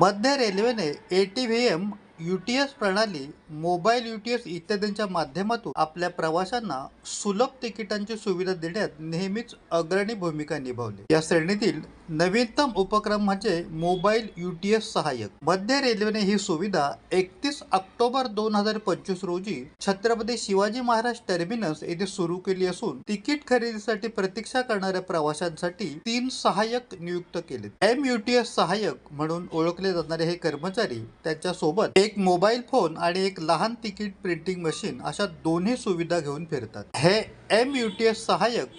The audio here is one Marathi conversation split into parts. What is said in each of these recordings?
मध्य रेल्वेने A T V M U T S प्रणाली मोबाईल यू टी एस इत्यादींच्या माध्यमातून आपल्या प्रवाशांना सुलभ तिकिटांची सुविधा देण्यात नेहमीच अग्रणी भूमिका निभावली. या श्रेणीतील नवीनतम उपक्रम म्हणजे मोबाईल यू टी एस सहाय्यक. मध्य रेल्वेने ही सुविधा एकतीस ऑक्टोबर दोन हजार पंचवीस रोजी छत्रपती शिवाजी महाराज टर्मिनस येथे सुरू केली असून तिकीट खरेदीसाठी प्रतीक्षा करणाऱ्या प्रवाशांसाठी तीन सहाय्यक नियुक्त केले एम यू टी एस सहाय्यक म्हणून ओळखले जाणारे हे कर्मचारी त्यांच्यासोबत एक मोबाईल फोन आणि एक लहान तिकीट प्रिंटिंग मशीन अशा दोन्ही सुविधा घेऊन फिरतात. हे एम यू टी एस सहाय्यक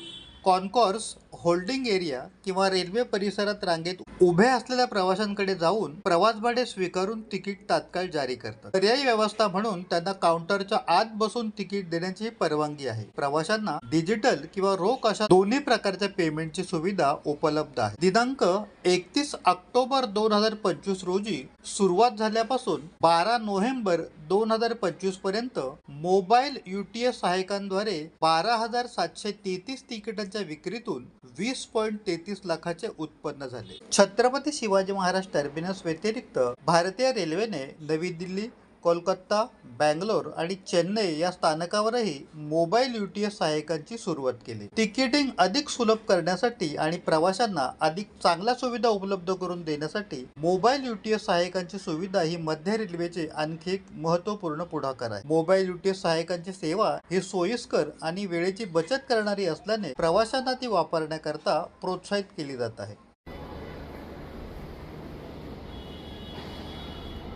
कॉन्कॉर्स होल्डिंग एरिया किंवा रेल्वे परिसरात रांगेत उभे असलेल्या प्रवाशांकडे जाऊन प्रवास भाडे स्वीकारून तिकीट तात्काळ जारी करतात. पर्यायी व्यवस्था म्हणून त्यांना काउंटरच्या आत बसून तिकीट देण्याची परवानगी आहे. प्रवाशांना डिजिटल किंवा रोख अशा दोन्ही प्रकारच्या पेमेंटची सुविधा उपलब्ध आहे. दिनांक एकतीस ऑक्टोबर दोन हजार पंचवीस रोजी सुरुवात झाल्यापासून बारा नोव्हेंबर दोन हजार पंचवीसपर्यंत मोबाईल युटीएस सहायकांद्वारे बारा हजार सातशे तेहतीस तिकिटांच्या विक्रीतून वीस पॉईंट तेहतीस लाखाचे उत्पन्न झाले. छत्रपती शिवाजी महाराज टर्मिनस व्यतिरिक्त भारतीय रेल्वेने नवी दिल्ली कोलकाता बँगलोर आणि चेन्नई या स्थानकावरही मोबाईल युटीएस सहाय्यकांची सुरुवात केली. तिकिटिंग अधिक सुलभ करण्यासाठी आणि प्रवाशांना अधिक चांगल्या सुविधा उपलब्ध करून देण्यासाठी मोबाईल युटीएस सहाय्यकांची सुविधा ही मध्य रेल्वेचे आणखी एक महत्त्वपूर्ण पुढाकार आहे. मोबाईल युटीएस सहाय्यकांची सेवा ही सोयीस्कर आणि वेळेची बचत करणारी असल्याने प्रवाशांना ती वापरण्याकरता प्रोत्साहित केली जात आहे.